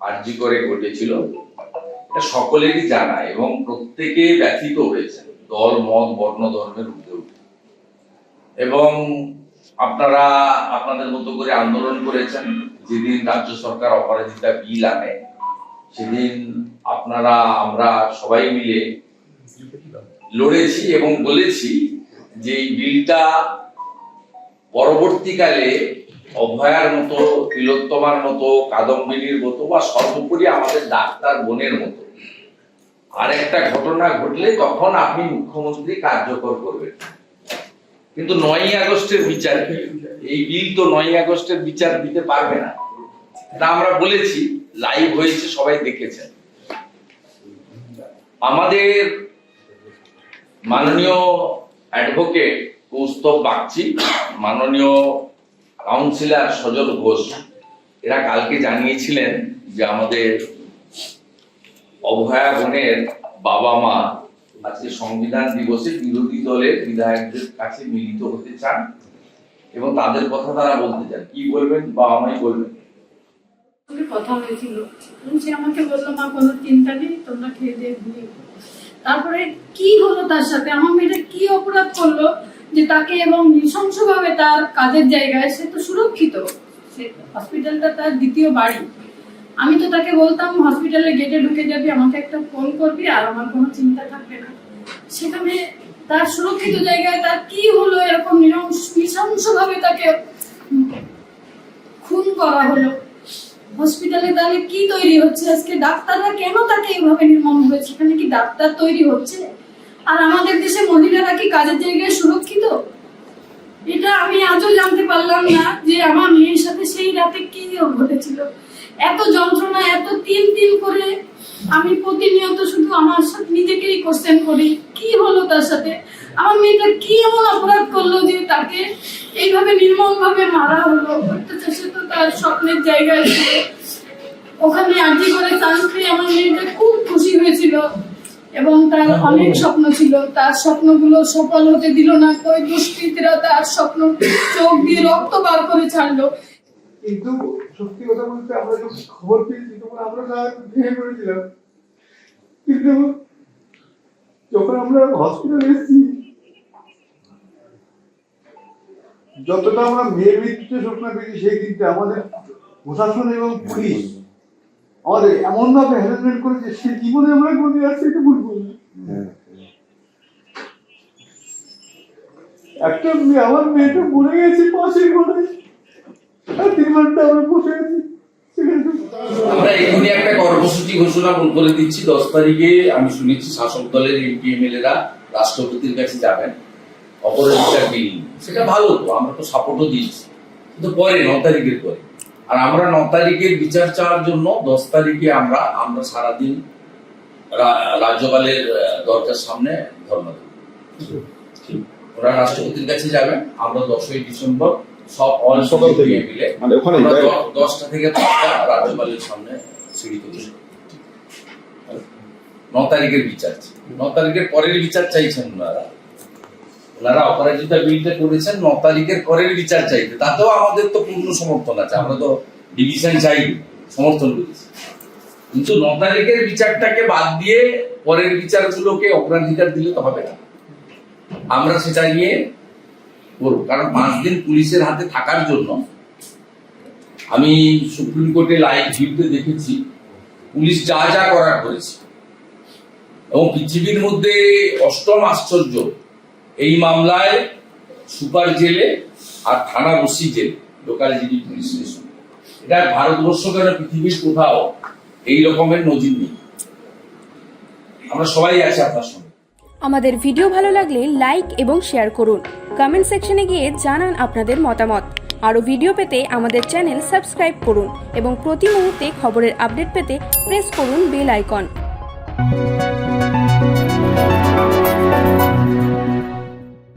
আর্জি করে ঘটেছিল, এটা সকলেরই জানা এবং প্রত্যেকে ব্যথিত হয়েছে, দল, মত, বর্ণ, ধর্মের উঠে এবং আপনারা আপনাদের মতো করে আন্দোলন করেছেন, যেদিন রাজ্য সরকার অপরাজিতা বিল আনে, সেদিন আপনারা, আমরা সবাই মিলে লড়েছি এবং বলেছি যে এই বিলটা পরবর্তীকালে অভয়ার মতো, তিলোত্তমার মতো, কাদম্বিনীর মতো, বা সর্বোপরি আমাদের ডাক্তার বোনের মতো। আর একটা ঘটনা ঘটলে তখন আপনি মুখ্যমন্ত্রী কার্যকর করবেন। কিন্তু নয়ই আগস্টের বিচার কি? এই বিল তো নয়ই আগস্টের বিচার দিতে পারবে না। এটা আমরা বলেছি, লাইভ হয়েছে, সবাই দেখেছেন। আমাদের মাননীয় অ্যাডভোকেট কৌস্তব বাগচি, মাননীয় কাউন্সিলর সজল ঘোষ, এরা কালকে জানিয়েছিলেন যে আমাদের অভয়া বোনের বাবা মা আজকে সংবিধান দিবসে বিরোধী দলের বিধায়কদের কাছে মিলিত হতে চান এবং তাদের কথা তারা বলতে চান। কি বলবেন? বাবা মাই বলবেন। কথা হয়েছিল আমাকে বলল, মা, কোনো চিন্তা নেই, তোমরা খেয়ে দিয়ে ঘুমিয়ে পড়ো।" তারপরে কি হলো তার সাথে? আমার মেয়েটা কি অপরাধ করল যে তাকে এবং নৃশংসভাবে তার কাজের জায়গায় সে তো সুরক্ষিত। হসপিটালটা তার দ্বিতীয় বাড়ি। আমি তো তাকে বলতাম হসপিটালে গেটে ঢুকে যাবি, আমাকে একটা ফোন করবি আর আমার কোনো চিন্তা থাকবে না। সেখানে তার সুরক্ষিত জায়গায় তার কি হলো? এরকম নৃশংস- নৃশংসভাবে তাকে খুন করা হলো। হসপিটালে তাহলে কি তৈরি হচ্ছে? আজকে ডাক্তাররা কেন তাকে এইভাবে নির্মম হয়েছে? সেখানে কি ডাক্তার তৈরি হচ্ছে? আর আমাদের দেশে মহিলারা কি কাজের জায়গায় সুরক্ষিত? এটা আমি আজও জানতে পারলাম না যে আমার মেয়ের সাথে সেই রাতে কি ঘটেছিল। এত যন্ত্রণা, এত তিন তিন করে আমি প্রতিনিয়ত শুধু আমার সাথে নিজেকেই কোশ্চেন করি, কি হলো তার সাথে? আমার মেয়েটা কি এমন অপরাধ করল যে তাকে এইভাবে নির্মম ভাবে মারা হলো? অত্যাচার সে তো তার স্বপ্নের জায়গায় ওখানে আর্জি করে চান্স পেয়ে আমার মেয়েটা খুব খুশি হয়েছিল এবং তার অনেক স্বপ্ন ছিল। তার স্বপ্নগুলো সফল হতে দিল না কই দুষ্কৃতীরা তার স্বপ্ন চোখ দিয়ে রক্ত বার করে ছাড়লো। কিন্তু সত্যি কথা বলতে আমরা যখন খবর পেয়েছি তখন আমরা না ভেঙে পড়েছিলাম। কিন্তু যখন আমরা হসপিটালে এসেছি যতটা আমরা মেয়ের মৃত্যুতে স্বপ্ন পেয়েছি সেই দিনটা আমাদের প্রশাসন এবং পুলিশ আমাদের হ্যারাসমেন্ট সে জীবনে আমরা ভুলবো না। একটা মেয়ে, আমার মেয়েটা মরে গেছে ঘরে। আর তিন ঘণ্টা আমরা বসে আছি। আমরা একটা কর্মসূচি ঘোষণা করে দিচ্ছি। দশ তারিখে আমি শুনেছি শাসক দলের এমপি এমএলএরা রাষ্ট্রপতির কাছে যাবেন। অপরাধিকার বিল। সেটা ভালো তো, আমরা তো সাপোর্টও দিয়েছি কিন্তু পরে ন তারিখের পরে। আর আমরা ন তারিখের বিচার চাওয়ার জন্য দশ তারিখে আমরা আমরা সারাদিন রাজ্যপালের দরজার সামনে ধর্ণা দেব। ওরা রাষ্ট্রপতির কাছে যাবেন। আমরা দশই ডিসেম্বর সব অল সকাল থেকে। মিলে মানে দশটা থেকে রাজ্যপালের সামনে ন তারিখের বিচার ন তারিখের পরের বিচার চাইছেন ওনারা। ওনারা অপরাজিতা বিলটা করেছেন ন তারিখের পরের বিচার চাইতে তাতেও আমাদের তো পূর্ণ সমর্থন আছে। আমরা তো ডিভিশন চাই সমর্থন করেছি। কিন্তু ন তারিখের বিচারটাকে বাদ দিয়ে পরের বিচারগুলোকে অগ্রাধিকার দিলে তো হবে না। আমরা সেটা নিয়ে করব। কারণ পাঁচ দিন পুলিশের হাতে থাকার জন্য আমি সুপ্রিম কোর্টে লাইভ ভিউতে দেখেছি, পুলিশ যা যা করার করেছে। এবং পৃথিবীর মধ্যে অষ্টম আশ্চর্য এই মামলায় সুপার জেলে আর থানা বসি জেলে, লোকাল জিডি পুলিশ স্টেশন। এটা ভারতবর্ষ কেন পৃথিবীর কোথাও এই রকমের নজির নেই? আমরা সবাই আছি আপনার সঙ্গে। আমাদের ভিডিও ভালো লাগলে লাইক এবং শেয়ার করুন। কমেন্ট সেকশনে গিয়ে জানান আপনাদের মতামত। আরও ভিডিও পেতে আমাদের চ্যানেল সাবস্ক্রাইব করুন এবং প্রতি মুহূর্তে খবরের আপডেট পেতে প্রেস করুন বেল আইকন